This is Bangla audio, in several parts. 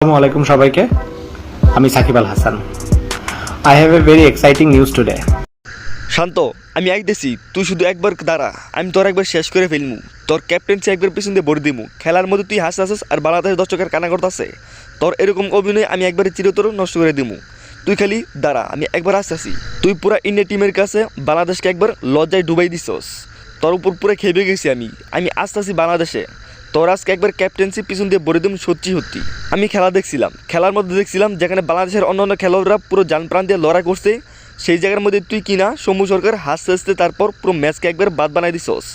আসসালামু আলাইকুম সবাইকে। আমি Shakib Al Hasan. I have a very exciting news today Shanto, আমি আইতেছি। তুই শুধু একবার দাঁড়া। আমি তোর একবার শেষ করে ফেলমু। তোর ক্যাপ্টেন্সি একবার পিছন ভরে দিমু। খেলার মধ্যে তুই হাসতে হাসিস আর বাংলাদেশ দর্শকের কানা করতেছে। তোর এরকম অভিনয় আমি একবারে চিরতর নষ্ট করে দিমু। তুই খালি দাঁড়া, আমি একবার আসতেছি তুই পুরা ইন্ডিয়া টিমের কাছে বাংলাদেশকে একবার লজ্জায় ডুবাই দিছস। তোর উপর পুরো খেপে গেছি আমি। আমি আসতেছি বাংলাদেশে। তোর আজকে একবার ক্যাপ্টেন্সি পিছন দিয়ে ভরে দিম সত্যি সত্যি। আমি খেলা দেখছিলাম। খেলার মধ্যে দেখছিলাম যেখানে বাংলাদেশের অন্যান্য খেলোয়াড়রা পুরো যান প্রাণ দিয়ে লড়াই করছে। সেই জায়গার মধ্যে তুই কিনা সমু সরকার হাসতে হাসতে তারপর পুরো ম্যাচকে একবার বাদ বানাই দিছস।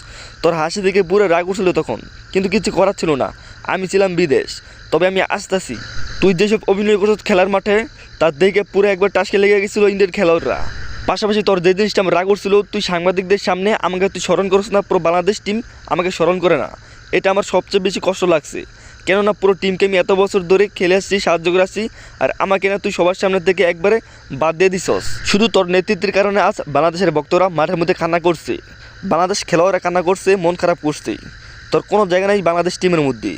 তোর হাসি দেখে পুরো রাগ উঠছিল তখন, কিন্তু কিছু করার ছিল না। আমি ছিলাম বিদেশ, তবে আমি আসতেছি তুই যেসব অভিনয় করছিস খেলার মাঠে, তার দেখে পুরো একবার টাসকে লেগে গেছিল ইন্ডিয়ান খেলোয়াড়রা। পাশাপাশি তোর যে জিনিসটা আমার রাগ উঠছিল, তুই সাংবাদিকদের সামনে আমাকে তুই স্মরণ করিস না, পুরো বাংলাদেশ টিম আমাকে স্মরণ করে না। এটা আমার সবচেয়ে বেশি কষ্ট লাগছে। কেননা পুরো টিমকে আমি এত বছর ধরে খেলে আসছি, সাহায্য করে আসছি, আর আমাকে না তুই সবার সামনে থেকে একবারে বাদ দিয়ে দিছস। শুধু তোর নেতৃত্বের কারণে আজ বাংলাদেশের ভক্তরা মাঠের মধ্যে কান্না করছে। বাংলাদেশ খেলোয়াড়রা কান্না করছে, মন খারাপ করছে। তোর কোনো জায়গা নেই বাংলাদেশ টিমের মধ্যে।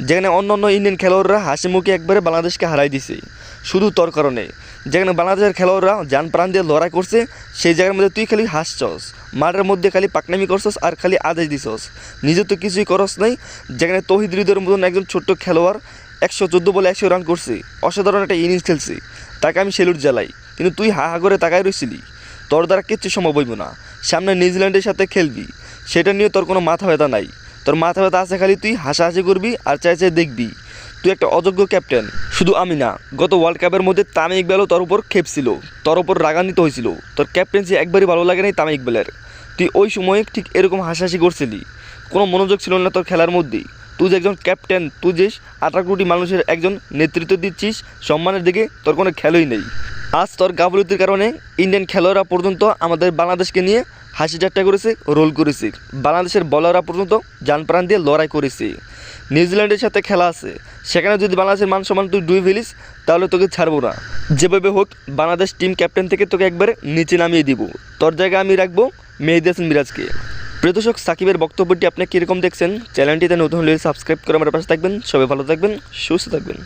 যেখানে অন্য অন্য ইন্ডিয়ান খেলোয়াড়রা হাসি মুখে একবারে বাংলাদেশকে হারাই দিছে। শুধু তোর কারণে। যেখানে বাংলাদেশের খেলোয়াড়রা যান প্রাণ দিয়ে লড়াই করছে, সেই জায়গার মধ্যে তুই খালি হাসছস। মাঠের মধ্যে খালি পাকনামি করছস আর খালি আদেশ দিছস। নিজে তো কিছুই করস নাই। যেখানে তহিদ হৃদয়ের মতন একজন ছোট্ট খেলোয়াড় একশো চোদ্দ বলে একশো রান করছে। অসাধারণ একটা ইনিংস খেলছে। তাকে আমি সেলুট জ্বালাই। কিন্তু তুই হা হা করে তাকাই রইছিলি। তোর দ্বারা কিচ্ছু সম্ভব হইব না। সামনে নিউজিল্যান্ডের সাথে খেলবি। সেটা নিয়ে তোর কোনো মাথা ব্যথা নাই। তোর মাথা ব্যথা আছে খালি তুই হাসাহাসি করবি আর চাই চাই দেখবি। তুই একটা অযোগ্য ক্যাপ্টেন। শুধু আমি না, গত ওয়ার্ল্ড কাপের মধ্যে তামিম ইকবালও তোর উপর খেপছিল, তোর উপর রাগান্বিত হয়েছিল। তোর ক্যাপ্টেন্সি একবারই ভালো লাগে নাই তামিম ইকবালের। তুই ওই সময়ে ঠিক এরকম হাসাহাসি করছিলি। কোনো মনোযোগ ছিল না তোর খেলার মধ্যেই তুই যে একজন ক্যাপ্টেন তুই যে আঠারো কোটি মানুষের একজন নেতৃত্ব দিচ্ছিস, সম্মানের দিকে তোর কোনো খেলোই নেই। আজ তোর গাফলতির কারণে ইন্ডিয়ান খেলোয়াড়রা পর্যন্ত আমাদের বাংলাদেশকে নিয়ে হাসি ঠাট্টা করেছে, রোল করেছে। বাংলাদেশের বলাররা পর্যন্ত যান প্রাণ দিয়ে লড়াই করেছে। নিউজিল্যান্ডের সাথে খেলা আছে। সেখানে যদি বাংলাদেশের মান সম্মান তুই ডুবে ফেলিস, তাহলে তোকে ছাড়বো না। যেভাবে হোক, বাংলাদেশ টিম ক্যাপ্টেন থেকে তোকে একবারে নিচে নামিয়ে দিব। তোর জায়গায় আমি রাখব মেহেদি হাসান মিরাজকে। প্রিয় দর্শক, সাকিবের বক্তব্যটি আপনি কীরকম দেখছেন? চ্যানেলটিতে নতুন হলে সাবস্ক্রাইব করে আমার পাশে থাকবেন। সবাই ভালো থাকবেন, সুস্থ থাকবেন।